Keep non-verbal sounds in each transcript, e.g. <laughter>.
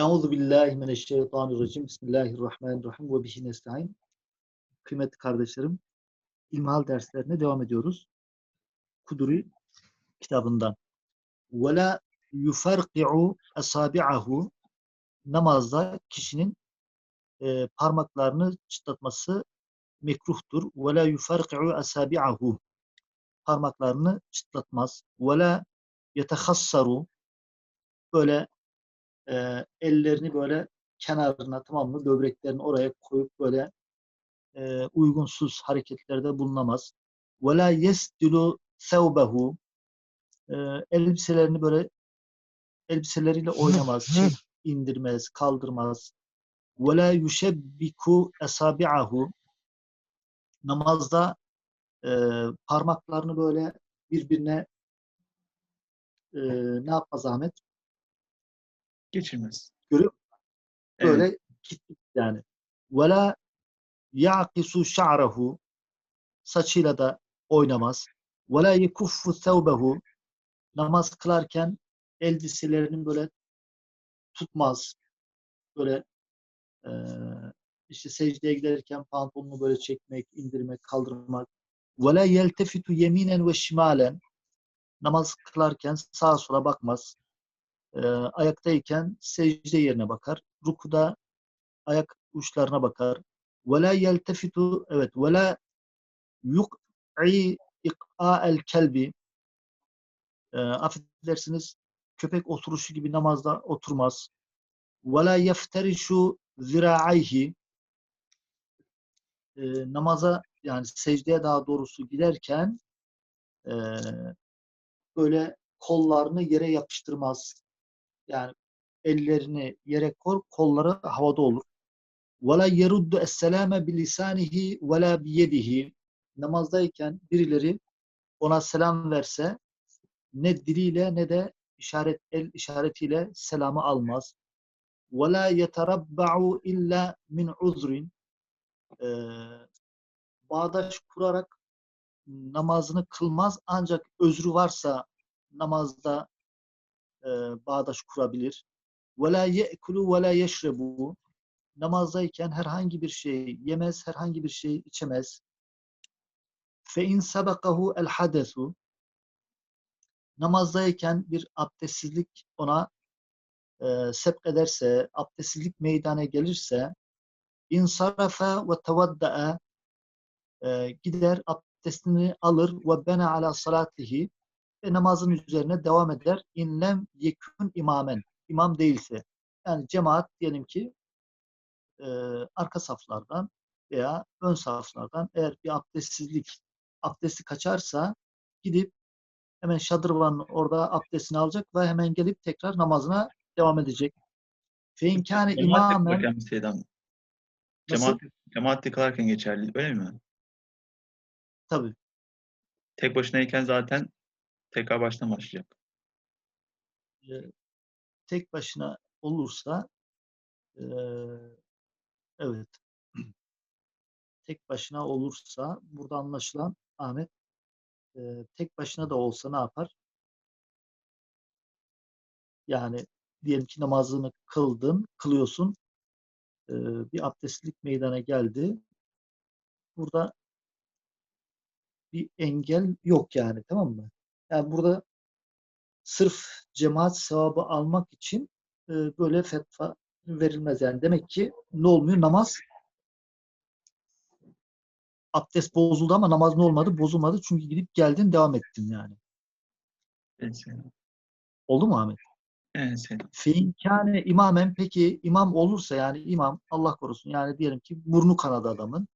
Euzu billahi mineşşeytanirracim. Bismillahirrahmanirrahim ve bihi nestaîn. Kıymetli kardeşlerim, İlmihal derslerine devam ediyoruz. Kuduri kitabından. Ve la yufarqi'u asabi'ahu namazda kişinin e, parmaklarını çıtlatması mekruhtur. Ve la yufarqi'u asabi'ahu parmaklarını çıtlatmaz. Ve la yetehassaru böyle e, ellerini böyle kenarına tamam mı böbreklerini oraya koyup böyle e, uygunsuz hareketlerde bulunamaz. La yesdilu sevbehu e, elbiselerini böyle elbiseleriyle oynamaz, şey, indirmez, kaldırmaz. La yuşebbiku esabi'ahu namazda e, parmaklarını böyle birbirine e, ne yapmaz Ahmet? Geçirmez. Görüyor musun? Evet. Böyle kilitli yani. Ve la ya'kisu şa'rahu saçıyla da oynamaz. La yekuffu thawbehu namaz kılarken elbiselerini böyle tutmaz. Böyle e, işte secdeye giderken pantolonunu böyle çekmek, indirmek, kaldırmak. Yeltefitu yeminen ve şimalen namaz kılarken sağa sola bakmaz. E, ayaktayken secde yerine bakar. Rukuda ayak uçlarına bakar. Ve la yeltefitu evet ve la yuk'i el kelbi e, affedersiniz köpek oturuşu gibi namazda oturmaz. Ve la yefterişu zira'ayhi e, namaza yani secdeye daha doğrusu giderken e, böyle kollarını yere yapıştırmaz. Yani ellerini yere kor, kolları havada olur. وَلَا يَرُدُّ السَّلَامَ بِلِسَانِهِ وَلَا بِيَدِهِ Namazdayken birileri ona selam verse ne diliyle ne de işaret el işaretiyle selamı almaz. وَلَا يَتَرَبَّعُ illa min uzrin ee, bağdaş kurarak namazını kılmaz ancak özrü varsa namazda e, bağdaş kurabilir. وَلَا يَأْكُلُ وَلَا يَشْرَبُ namazdayken herhangi bir şey yemez, herhangi bir şey içemez. Fe in sabakahu el hadesu namazdayken bir abdestsizlik ona e, sebk ederse, abdestsizlik meydana gelirse insarafa ve tevadda'a e, gider abdestini alır ve bena ala salatihi ve namazın üzerine devam eder. İnlem yekun imamen. imam değilse. Yani cemaat diyelim ki e, arka saflardan veya ön saflardan eğer bir abdestsizlik abdesti kaçarsa gidip hemen şadırvanın orada abdestini alacak ve hemen gelip tekrar namazına devam edecek. Feinkâne Cemaat imamen? Cemaat, cemaatle kılarken geçerli öyle mi? tabii Tek başınayken zaten tekrar baştan başlayacak. tek başına olursa evet <clears throat> tek başına olursa burada anlaşılan Ahmet tek başına da olsa ne yapar? Yani diyelim ki namazını kıldın, kılıyorsun. bir abdestlik meydana geldi. Burada bir engel yok yani tamam mı? Yani burada sırf cemaat sevabı almak için e, böyle fetva verilmez yani. Demek ki ne olmuyor? Namaz abdest bozuldu ama namaz ne olmadı? Bozulmadı. Çünkü gidip geldin devam ettin yani. Evet. Oldu mu Ahmet? Evet. Feinkâne imamen peki imam olursa yani imam Allah korusun yani diyelim ki burnu kanadı adamın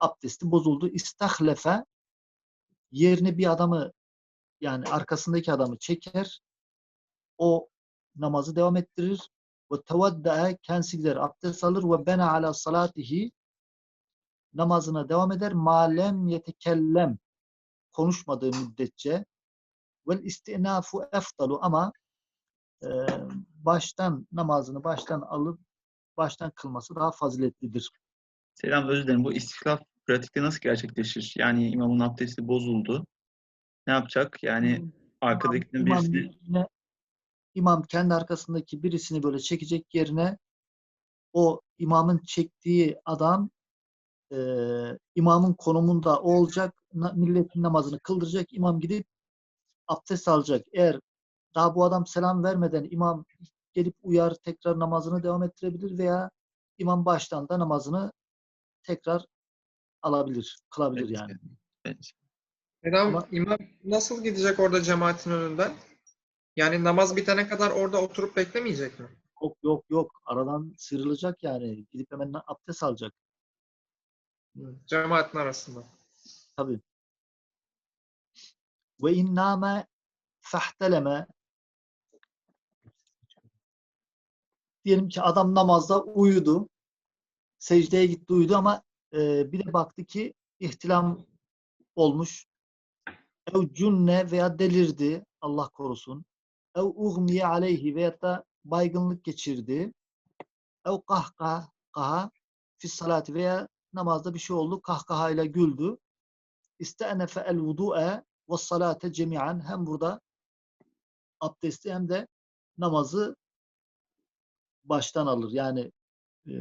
abdesti bozuldu. İstahlefe yerine bir adamı yani arkasındaki adamı çeker o namazı devam ettirir ve tevaddae kendisi abdest alır ve bena ala salatihi namazına devam eder malem yetekellem konuşmadığı müddetçe vel istinafu eftalu ama e, baştan namazını baştan alıp baştan kılması daha faziletlidir. Selam özür dilerim. Bu istiklaf pratikte nasıl gerçekleşir? Yani imamın abdesti bozuldu. Ne yapacak? Yani arkadakinin İmam birisi yerine imam kendi arkasındaki birisini böyle çekecek yerine o imamın çektiği adam e, imamın konumunda o olacak. Milletin namazını kıldıracak. imam gidip abdest alacak. Eğer daha bu adam selam vermeden imam gelip uyar tekrar namazını devam ettirebilir veya imam baştan da namazını tekrar alabilir, kılabilir Evet. yani. Evet. İmam, Ama- imam nasıl gidecek orada cemaatin önünden? Yani namaz bitene kadar orada oturup beklemeyecek mi? Yok yok yok. Aradan sıyrılacak yani. Gidip hemen abdest alacak. Cemaatin arasında. Tabii. Ve inname fehteleme diyelim ki adam namazda uyudu. Secdeye gitti uyudu ama e, bir de baktı ki ihtilam olmuş. Ev cünne veya delirdi. Allah korusun. Ev ugmiye aleyhi veyahut da baygınlık geçirdi. Ev kahkaha kaha fi salati veya namazda bir şey oldu. Kahkahayla güldü. İste'nefe el vudu'e ve salate cemi'an hem burada abdesti hem de namazı baştan alır. Yani e,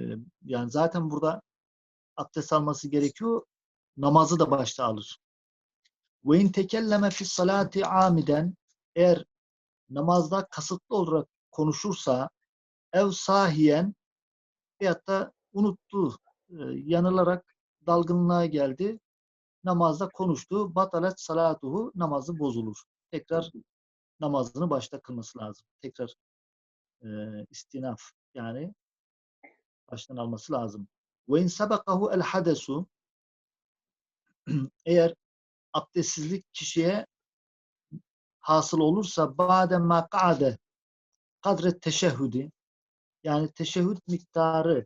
yani zaten burada abdest alması gerekiyor. Namazı da başta alır. Ve in tekelleme fi salati amiden eğer namazda kasıtlı olarak konuşursa ev sahiyen veyahut da unuttu, e, yanılarak dalgınlığa geldi, namazda konuştu, batalet salatuhu, namazı bozulur. Tekrar namazını başta kılması lazım. Tekrar e, istinaf yani baştan alması lazım. Ve in sabakahu el hadesu eğer abdestsizlik kişiye hasıl olursa ba'de ma ka'ade kadre teşehhüdi yani teşehhüd miktarı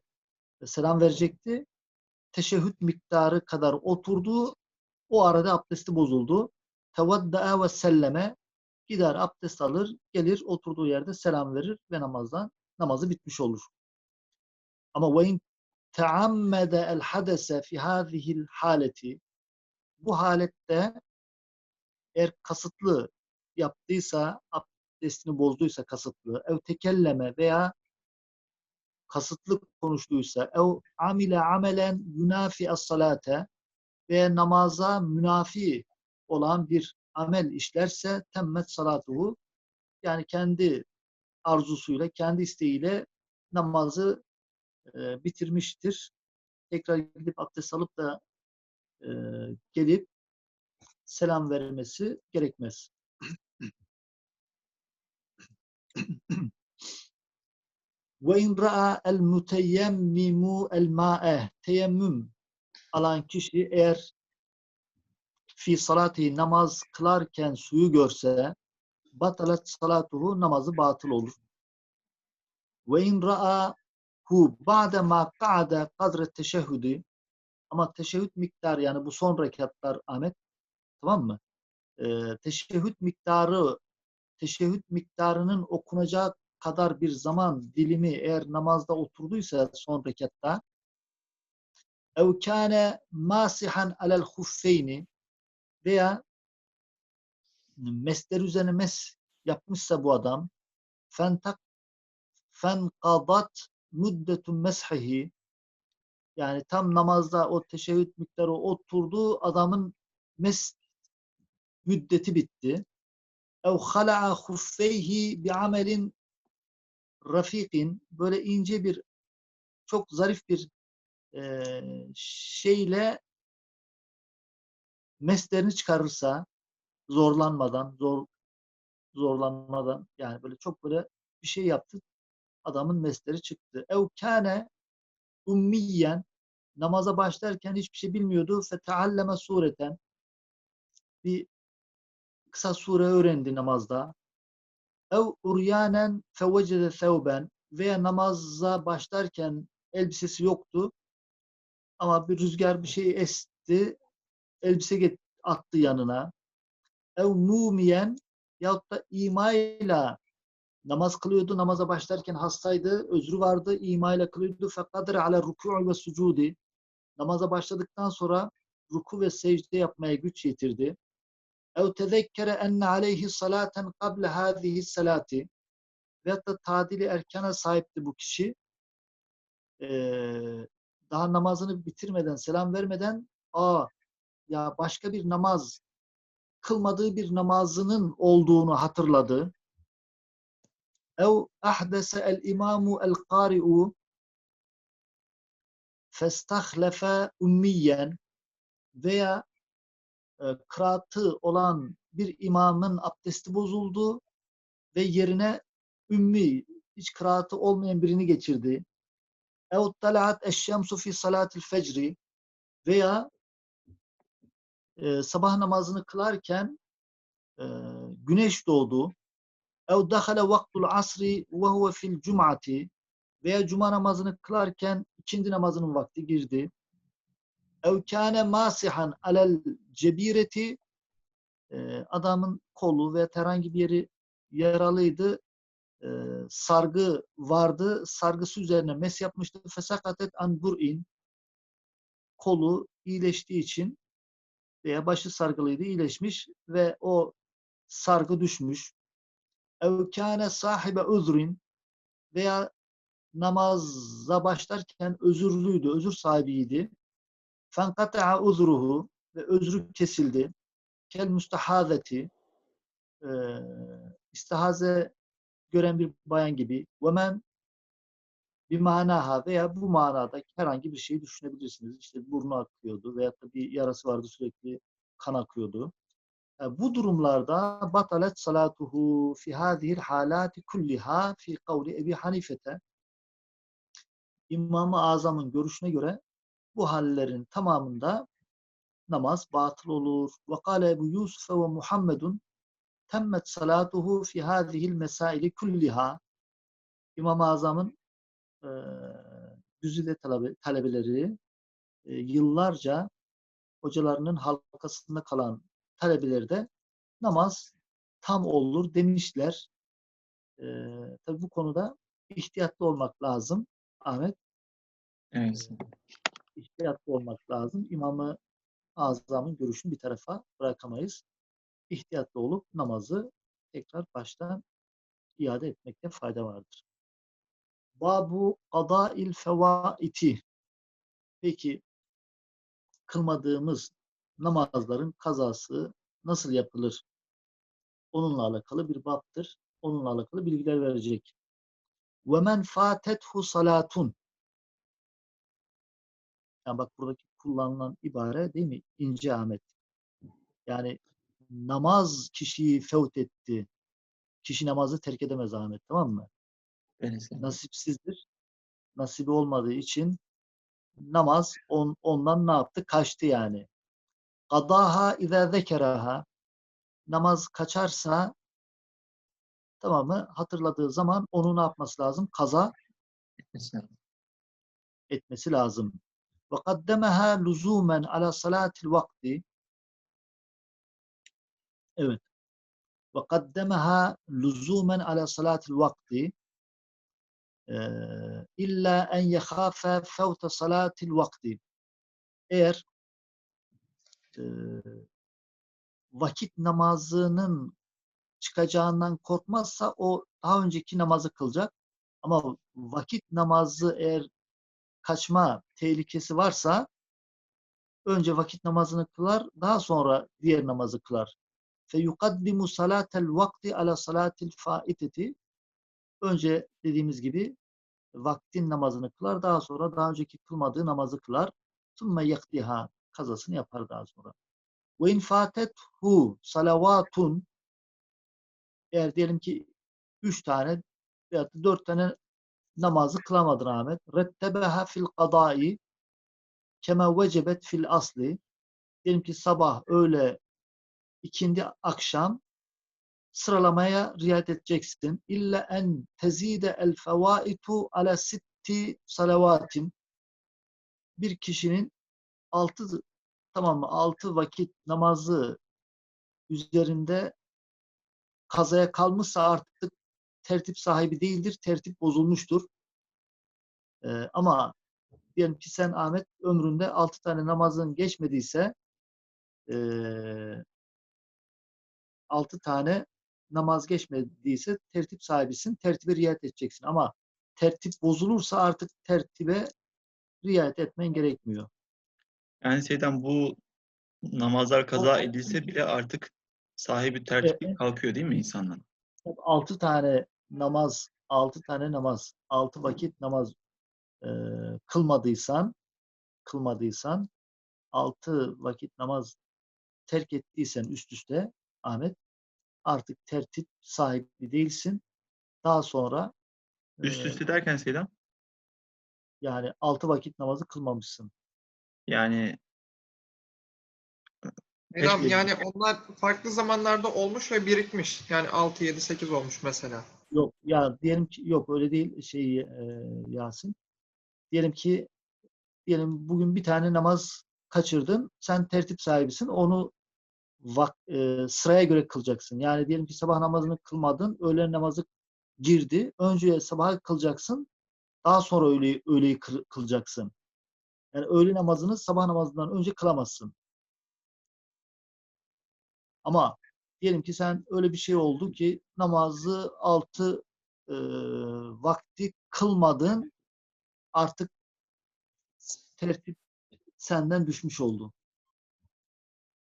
selam verecekti. Teşehhüd miktarı kadar oturdu. O arada abdesti bozuldu. Tevadda'a ve selleme gider abdest alır, gelir oturduğu yerde selam verir ve namazdan namazı bitmiş olur. Ama ve in teammede el hadese fi hâzihil haleti bu halette eğer kasıtlı yaptıysa, abdestini bozduysa kasıtlı, ev tekelleme veya kasıtlı konuştuysa, ev amile amelen yunafi as-salate ve namaza münafi olan bir amel işlerse temmet salatuhu yani kendi arzusuyla, kendi isteğiyle namazı e, bitirmiştir. Tekrar gidip abdest alıp da e, gelip selam vermesi gerekmez. Ve in ra'a el muteyemmimu el ma'e teyemmüm alan kişi eğer fi salati namaz kılarken suyu görse batalet salatuhu namazı batıl olur. Ve in ra'a hu ba'de ma ka'de kadre teşehhüdü ama teşehhüd miktarı yani bu son rekatlar Ahmet tamam mı? Ee, teşehhüd miktarı teşehhüd miktarının okunacağı kadar bir zaman dilimi eğer namazda oturduysa son rekatta ev kâne masihan alel huffeyni veya mesler üzerine mes yapmışsa bu adam fentak fenkadat müddetun meshihi yani tam namazda o teşehhüd miktarı oturdu adamın mes müddeti bitti. Ev hala'a huffeyhi bi amelin rafikin böyle ince bir çok zarif bir e, şeyle meslerini çıkarırsa zorlanmadan zor zorlanmadan yani böyle çok böyle bir şey yaptı adamın mesleri çıktı. Ev kâne ummiyen namaza başlarken hiçbir şey bilmiyordu. Fetealleme sureten bir kısa sure öğrendi namazda. Ev uryanen fevecede thevben veya namaza başlarken elbisesi yoktu. Ama bir rüzgar bir şey esti. Elbise get- attı yanına. Ev mumiyen yahut da imayla namaz kılıyordu. Namaza başlarken hastaydı. Özrü vardı. imayla kılıyordu. Fekadir ala rükû ve sucudi. Namaza başladıktan sonra ruku ve secde yapmaya güç yetirdi. ev tezekkere enne aleyhi salaten kable hâzihi salati veyahut da tadili erkana sahipti bu kişi. Ee, daha namazını bitirmeden, selam vermeden aa ya başka bir namaz kılmadığı bir namazının olduğunu hatırladı ev ahdese el imamu el kari'u festahlefe veya e, kıraatı olan bir imamın abdesti bozuldu ve yerine ümmi, hiç kıraatı olmayan birini geçirdi. Ev talaat eşşemsu fi salatil fecri. Veya e, sabah namazını kılarken e, güneş doğdu ev dahale vaktul asri ve huve fil cum'ati veya cuma namazını kılarken ikindi namazının vakti girdi. Ev kâne masihan alel cebireti adamın kolu ve herhangi bir yeri yaralıydı. sargı vardı. Sargısı üzerine mes yapmıştı. Fesakatet an bur'in kolu iyileştiği için veya başı sargılıydı iyileşmiş ve o sargı düşmüş. Ev sahibe uzrin veya namaza başlarken özürlüydü, özür sahibiydi. Fenkata'a uzruhu ve özrü kesildi. Kel müstehazeti istihaze gören bir bayan gibi ve men bir manaha veya bu manada herhangi bir şeyi düşünebilirsiniz. İşte burnu akıyordu veya da bir yarası vardı sürekli kan akıyordu. E, bu durumlarda batalet salatuhu fi hadihil halati kulliha fi kavli Ebi Hanifete İmam-ı Azam'ın görüşüne göre bu hallerin tamamında namaz batıl olur. Ve kâle Ebu Yusuf ve Muhammedun temmet salatuhu fi hadihil mesaili kulliha İmam-ı Azam'ın e, güzide talebe, talebeleri e, yıllarca hocalarının halkasında kalan talebeleri de namaz tam olur demişler. E, tabi bu konuda ihtiyatlı olmak lazım Ahmet. Evet. İhtiyatlı olmak lazım. İmam-ı Azam'ın görüşünü bir tarafa bırakamayız. İhtiyatlı olup namazı tekrar baştan iade etmekte fayda vardır. Babu qada'il fevaiti. Peki kılmadığımız namazların kazası nasıl yapılır? Onunla alakalı bir baptır. Onunla alakalı bilgiler verecek. Ve men fatethu salatun. Yani bak buradaki kullanılan ibare değil mi? İnce Ahmet. Yani namaz kişiyi fevt etti. Kişi namazı terk edemez Ahmet tamam mı? Evet. Nasipsizdir. Nasibi olmadığı için namaz on, ondan ne yaptı? Kaçtı yani. Kadaha izâ zekeraha namaz kaçarsa tamam mı? Hatırladığı zaman onu ne yapması lazım? Kaza etmesi lazım. Ve kaddemeha luzumen ala salatil vakti Evet. Ve kaddemeha luzumen ala salatil vakti illa en yekhafe fevte salatil vakti. Eğer vakit namazının çıkacağından korkmazsa o daha önceki namazı kılacak. Ama vakit namazı eğer kaçma tehlikesi varsa önce vakit namazını kılar, daha sonra diğer namazı kılar. Fe yukaddimu salatel vakti ala salatil faiteti. Önce dediğimiz gibi vaktin namazını kılar, daha sonra daha önceki kılmadığı namazı kılar. Sümme yakdiha kazasını yapar daha sonra. Ve in fatethu salavatun eğer diyelim ki üç tane veya dört tane namazı kılamadın Ahmet. Rettebeha fil kadai kema vecebet fil asli. Diyelim ki sabah, öğle, ikindi, akşam sıralamaya riayet edeceksin. İlla en tezide el fevaitu ala sitti salavatin. Bir kişinin altı tamam mı? Altı vakit namazı üzerinde kazaya kalmışsa artık tertip sahibi değildir. Tertip bozulmuştur. Ee, ama diyelim ki sen Ahmet ömründe altı tane namazın geçmediyse ee, altı tane namaz geçmediyse tertip sahibisin. Tertibe riayet edeceksin. Ama tertip bozulursa artık tertibe riayet etmen gerekmiyor. Yani Seyyidem bu namazlar kaza edilse bile artık sahibi tertip kalkıyor değil mi insandan? Altı tane namaz, altı tane namaz, altı vakit namaz e, kılmadıysan, kılmadıysan, altı vakit namaz terk ettiysen üst üste Ahmet artık tertip sahibi değilsin. Daha sonra Üst e, üste derken Seyyidem yani altı vakit namazı kılmamışsın. Yani Peki. yani onlar farklı zamanlarda olmuş ve birikmiş. Yani 6, 7, 8 olmuş mesela. Yok ya diyelim ki yok öyle değil şey e, Yasin. Diyelim ki diyelim bugün bir tane namaz kaçırdın. Sen tertip sahibisin. Onu vak, e, sıraya göre kılacaksın. Yani diyelim ki sabah namazını kılmadın. Öğlen namazı girdi. Önce sabah kılacaksın. Daha sonra öğle, öğleyi kıl- kılacaksın. Yani öğle namazını sabah namazından önce kılamazsın. Ama diyelim ki sen öyle bir şey oldu ki namazı altı e, vakti kılmadın artık tertip senden düşmüş oldu.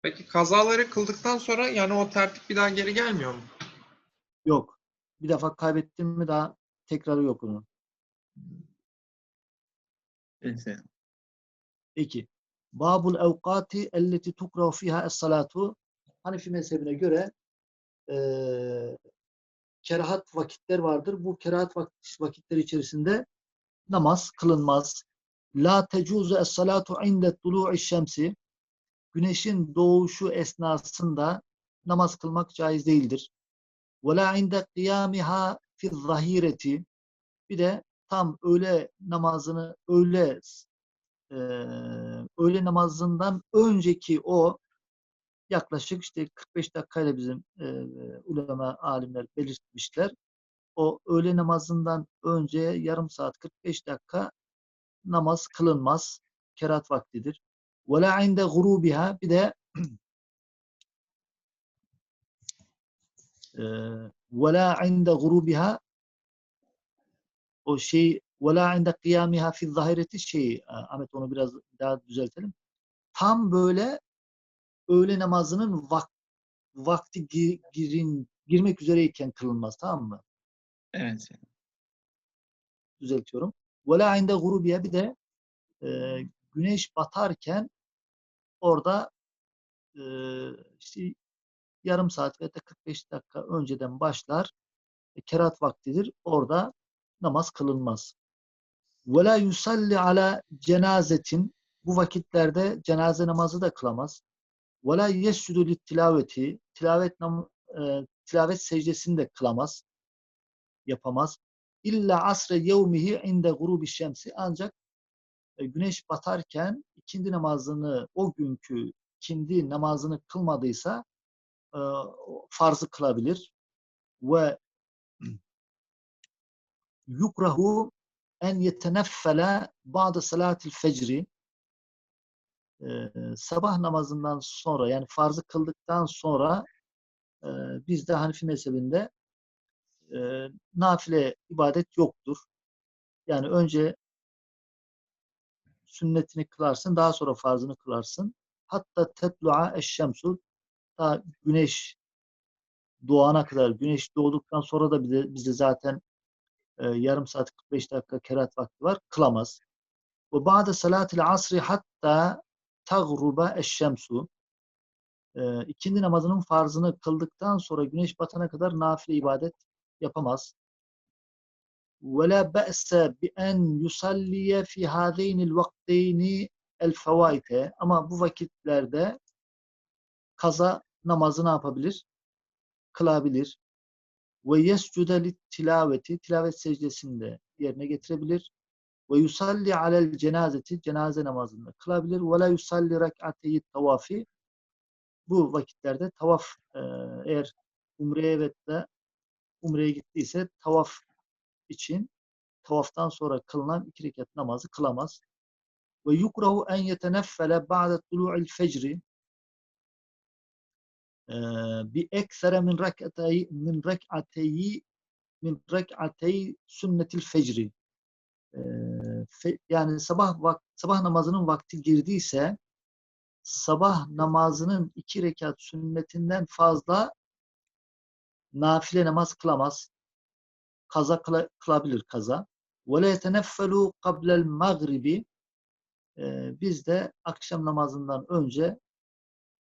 Peki kazaları kıldıktan sonra yani o tertip bir daha geri gelmiyor mu? Yok. Bir defa kaybettin mi daha tekrarı yok onun. neyse. İki. Babul evkati elleti tukrahu fiha es-salatu Hanefi mezhebine göre eee kerahat vakitler vardır. Bu kerahat vak- vakitleri içerisinde namaz kılınmaz. La tecuzu es-salatu inde tulu'i şemsi Güneşin doğuşu esnasında namaz kılmak caiz değildir. Ve la inde kıyamiha fi zahireti Bir de tam öğle namazını öğle e, öğle namazından önceki o yaklaşık işte 45 dakikayla bizim e, ulema alimler belirtmişler. O öğle namazından önce yarım saat 45 dakika namaz kılınmaz. Kerat vaktidir. Ve la inde gurubiha bir de <clears throat> ve la inde gurubiha o şey ve la inde kıyamiha fi zahireti şey e, Ahmet onu biraz daha düzeltelim. Tam böyle öğle namazının vak, vakti gi- girin, girmek üzereyken kılınmaz tamam mı? Evet. Düzeltiyorum. Ve la inde gurubiye bir de e, güneş batarken orada e, işte yarım saat veya da 45 dakika önceden başlar. E, kerat vaktidir. Orada namaz kılınmaz. Ve la yusalli ala cenazetin bu vakitlerde cenaze namazı da kılamaz. Ve la yescudu tilaveti tilavet nam, e, tilavet secdesini de kılamaz. Yapamaz. İlla asre yevmihi inde gurubi şemsi ancak e, güneş batarken ikindi namazını o günkü ikindi namazını kılmadıysa e, farzı kılabilir ve yukrahu en yeteneffele ba'de salatil fecri e, sabah namazından sonra yani farzı kıldıktan sonra e, bizde Hanifi mezhebinde e, nafile ibadet yoktur. Yani önce sünnetini kılarsın, daha sonra farzını kılarsın. Hatta tetlu'a eşşemsu ta güneş doğana kadar, güneş doğduktan sonra da bize, bize zaten e, yarım saat 45 dakika kerat vakti var. Kılamaz. Ve ba'de salatil asri hatta tagruba eşşemsu e, ikindi namazının farzını kıldıktan sonra güneş batana kadar nafile ibadet yapamaz. ولا بأس بأن يصلي في هذين الوقتين الفوائت ama bu vakitlerde kaza namazı ne yapabilir? Kılabilir. Ve yescude tilaveti tilavet secdesini de yerine getirebilir. Ve yusalli alel cenazeti cenaze namazını kılabilir. Ve la yusalli rek'ateyi tavafi bu vakitlerde tavaf e, eğer umreye ve de umreye gittiyse tavaf için tavaftan sonra kılınan iki rekat namazı kılamaz. Ve yukrahu en yeteneffele ba'de tulu'il fecri bi eksere min rek'atey min rek'ateyi min rek'atey sünnetil fecri. Fe- yani sabah vak sabah namazının vakti girdiyse sabah namazının iki rekat sünnetinden fazla nafile namaz kılamaz. Kaza kıla- kılabilir kaza. Yeteneffelu qabla'l magribi Ee, biz de akşam namazından önce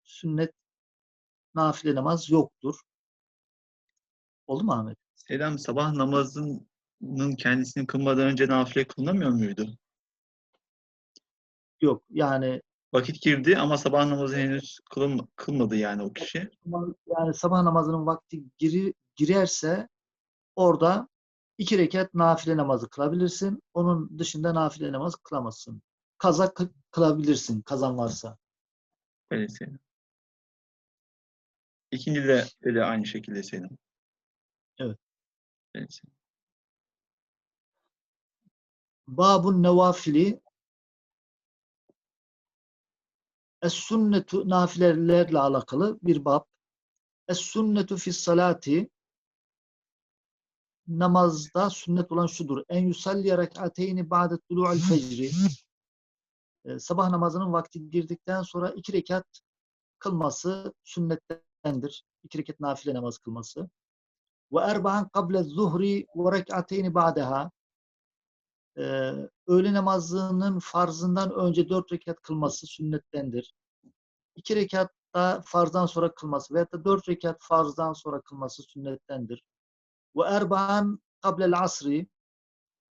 sünnet nafile namaz yoktur. Oldu mu Ahmet? Selam sabah namazının kendisini kılmadan önce nafile kılınamıyor muydu? Yok. Yani Vakit girdi ama sabah namazı henüz kılınma- kılmadı yani o kişi. yani sabah namazının vakti giri, girerse orada iki rekat nafile namazı kılabilirsin. Onun dışında nafile namaz kılamazsın. Kaza kı- kılabilirsin kazan varsa. Öyle Selam. İkinci de öyle aynı şekilde Selam. Evet. Selam. Babun nevafili Es-sünnetu nafilelerle alakalı bir bab. Es-sünnetu fis salati namazda sünnet olan şudur. En yusalli rek'ateyni ba'de tulu'al fecri. Ee, Sabah namazının vakti girdikten sonra iki rekat kılması sünnettendir. İki rekat nafile namaz kılması. Ve erba'an kable zuhri ve rek'ateyni ba'deha. Ee, öğle namazının farzından önce dört rekat kılması sünnettendir. İki rekat da farzdan sonra kılması veyahut da dört rekat farzdan sonra kılması sünnettendir. Ve erba'an kablel asri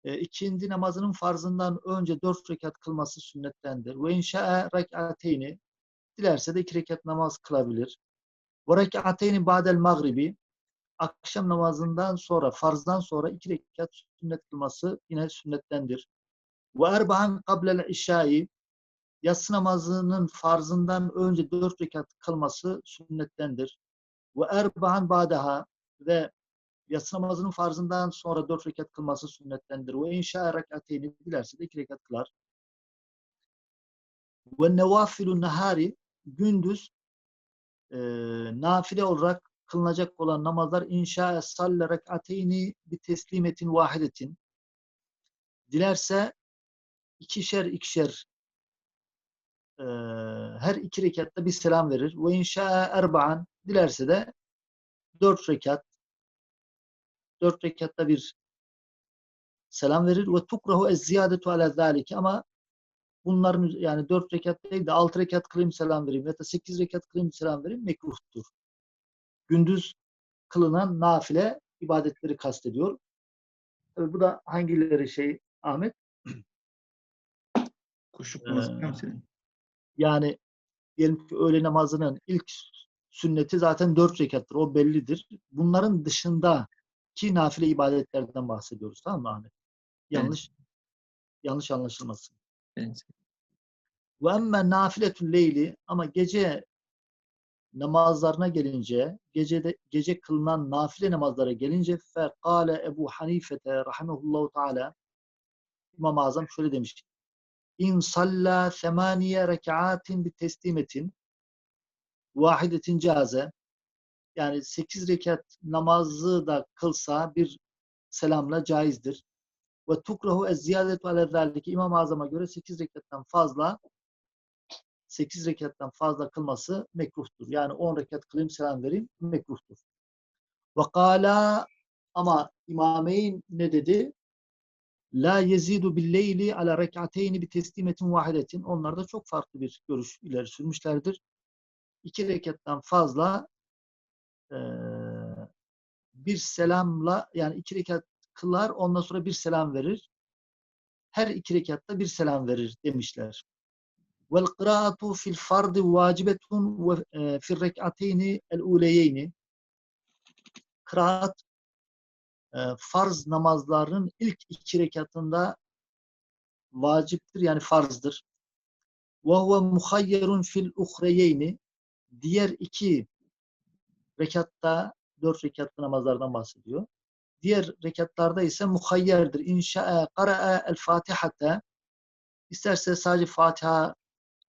ikindi namazının farzından önce dört rekat kılması sünnettendir. Ve inşa'e rek'ateyni dilerse de iki rekat namaz kılabilir. Ve rek'ateyni ba'del magribi akşam namazından sonra, farzdan sonra iki rekat sünnet kılması yine sünnettendir. Ve erba'an kablel işai yatsı namazının farzından önce dört rekat kılması sünnettendir. Ve erba'an ba'daha ve yatsı namazının farzından sonra dört rekat kılması sünnettendir. Ve inşa rekateyni dilerse de iki rekat kılar. Ve nevafilu nahari gündüz e, nafile olarak kılınacak olan namazlar inşa salle rekateyni bir teslimetin vahidetin. Dilerse ikişer ikişer e, her iki rekatta bir selam verir. Ve inşa erba'an dilerse de dört rekat dört rekatta bir selam verir ve tukrahu ez ziyadetu ala zalike ama bunların yani dört rekat değil de altı rekat kılayım selam vereyim ya da sekiz rekat kılayım selam vereyim mekruhtur. Gündüz kılınan nafile ibadetleri kastediyor. Tabii bu da hangileri şey Ahmet? Kuşluk namazı Ee? Yani diyelim ki öğle namazının ilk sünneti zaten dört rekattır. O bellidir. Bunların dışında ki nafile ibadetlerden bahsediyoruz. Tamam mı Ahmet? Yanlış yanlış anlaşılmasın. Ve emme nafiletül leyli ama gece namazlarına gelince, gecede gece kılınan nafile namazlara gelince fekale Ebu Hanifete rahimehullahu teala İmam-ı Azam şöyle demiş. İn salla semaniye rekaatin bir teslimetin vahidetin caze yani sekiz rekat namazı da kılsa bir selamla caizdir. Ve tukrahu ez ziyadetu ala İmam-ı Azam'a göre sekiz rekattan fazla 8 rekattan fazla kılması mekruhtur. Yani 10 rekat kılayım selam vereyim mekruhtur. Ve kâlâ ama İmameyn ne dedi? La yezidu billeyli ala rekateyni bi teslimetin vahidetin. Onlar da çok farklı bir görüş ileri sürmüşlerdir. İki rekattan fazla eee, bir selamla yani iki rekat kılar ondan sonra bir selam verir. Her iki rekatta bir selam verir demişler. Vel kıraatu fil fardi vacibetun ve e, fil rek'ateyni el uleyeyni. Kıraat e, farz namazlarının ilk iki rekatında vaciptir yani farzdır. Ve huve muhayyerun fil uhreyeyni. Diğer iki rekatta, dört rekatlı namazlardan bahsediyor. Diğer rekatlarda ise muhayyerdir. İnşa'e qara'a el fatihate İsterse sadece Fatiha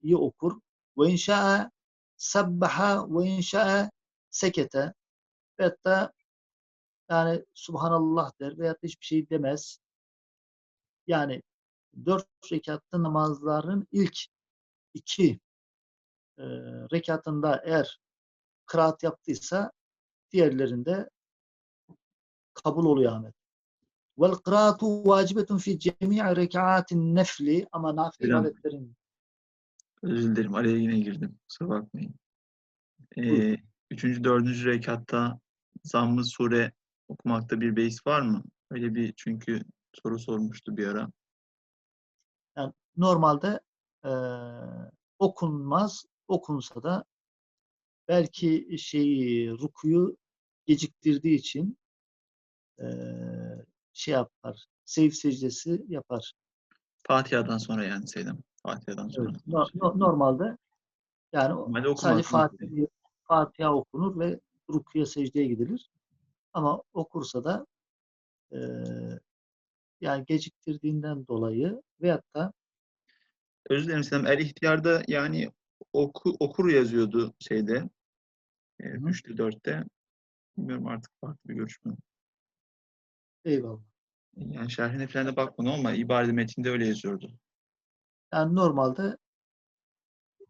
iyi okur. Ve inşa'a sabbaha ve inşa'a sekete veyahut da yani Subhanallah der veyahut hiçbir şey demez. Yani dört rekatlı namazların ilk iki e, rekatında eğer kıraat yaptıysa diğerlerinde kabul oluyor Ahmet. Vel kıraatu vacibetun fi cemi'i rekaatin nefli ama Selam. ibadetlerin Özür dilerim. Araya yine girdim. Kusura bakmayın. Ee, üçüncü, dördüncü rekatta zamm-ı sure okumakta bir beis var mı? Öyle bir çünkü soru sormuştu bir ara. Yani normalde e, okunmaz. Okunsa da belki şeyi rukuyu geciktirdiği için e, şey yapar. Seyif secdesi yapar. Fatiha'dan sonra yani Seydem. Fatiha'dan sonra. Evet. No- no- normalde yani Normalde sadece Fatiha, Fatiha okunur ve rukuya secdeye gidilir. Ama okursa da e, yani geciktirdiğinden dolayı veyahut da Özür dilerim Seydem. El ihtiyarda yani oku, okur yazıyordu şeyde. E, Hı. üçte, dörtte. Bilmiyorum artık farklı bir görüş mü? Eyvallah. Yani şerhine falan da bakmadım ama ibare metninde öyle yazıyordu. Yani normalde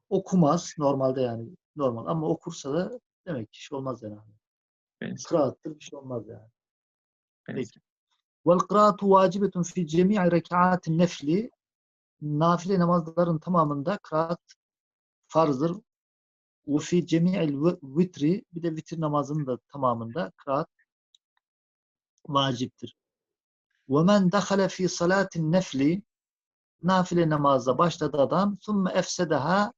okumaz. Normalde yani normal. Ama okursa da demek ki şey olmaz yani. Evet. Kıraattır bir şey olmaz yani. evet. Peki. Vel kıraatu vacibetun fi cemi'i rekaatin nefli nafile namazların tamamında kıraat farzdır. Ve fi cemi'il vitri bir de vitir namazının da tamamında kıraat vaciptir. Men dehale fi salatin nefli nafile namaza başladı adam thumme efsedeha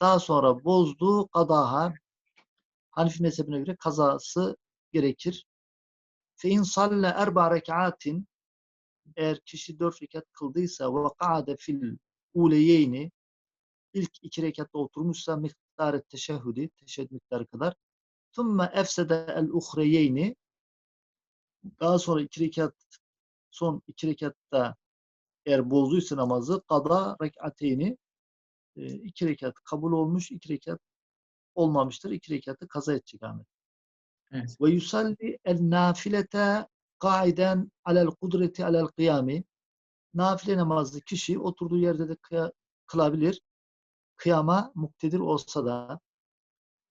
daha sonra bozdu kadaha Hanifi mezhebine göre kazası gerekir. İn salle erba rekaatin eğer kişi dört rekat kıldıysa ka'ade fil uleyeyni ilk iki rekatta oturmuşsa miktarı teşehhüdi teşehhüd miktarı kadar efsede el uhreyeyni daha sonra iki rekat son iki rekatta eğer bozduysa namazı kada rekateyni e, iki rekat kabul olmuş iki rekat olmamıştır. iki rekatı kaza edecek Ahmet. Evet. Ve yusalli el nafilete kaiden alel kudreti alel kıyami nafile namazlı kişi oturduğu yerde de kıya- kılabilir. Kıyama muktedir olsa da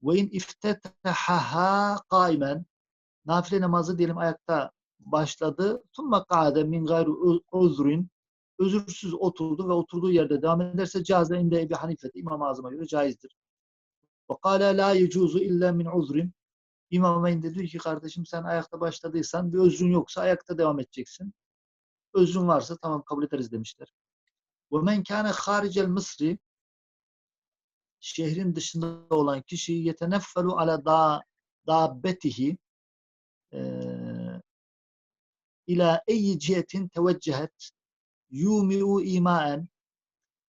ve in iftetahaha kaimen nafile namazı diyelim ayakta başladı. Tumme ka'de min gayru uzrin özürsüz oturdu ve oturduğu yerde devam ederse caze inde Ebi Hanife İmam-ı Azam'a göre caizdir. Ve kâle la yecuzu illa min uzrin İmam Eyn de diyor ki kardeşim sen ayakta başladıysan bir özrün yoksa ayakta devam edeceksin. Özrün varsa tamam kabul ederiz demişler. Ve men kâne haricel Mısri şehrin dışında olan kişi yeteneffelu ala da dabbetihi ila eyyi cihetin teveccehet yumi'u imaen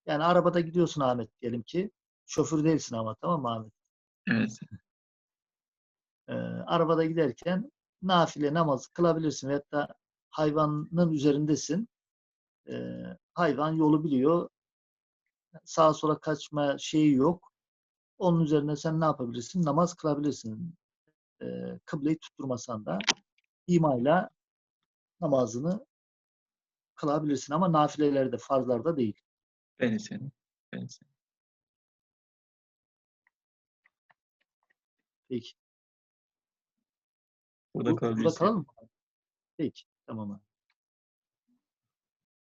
yani arabada gidiyorsun Ahmet diyelim ki şoför değilsin ama tamam mı Ahmet? Evet. Ee, arabada giderken nafile namaz kılabilirsin veyahut da hayvanın üzerindesin. Ee, hayvan yolu biliyor. Sağa sola kaçma şeyi yok. Onun üzerine sen ne yapabilirsin? Namaz kılabilirsin. Ee, kıbleyi tutturmasan da imayla namazını kılabilirsin ama nafilelerde, farzlarda değil. Beni senin. Beni senin. Peki. Burada Bu- burada kalabilirsin. kalalım mı? Peki. Tamam abi.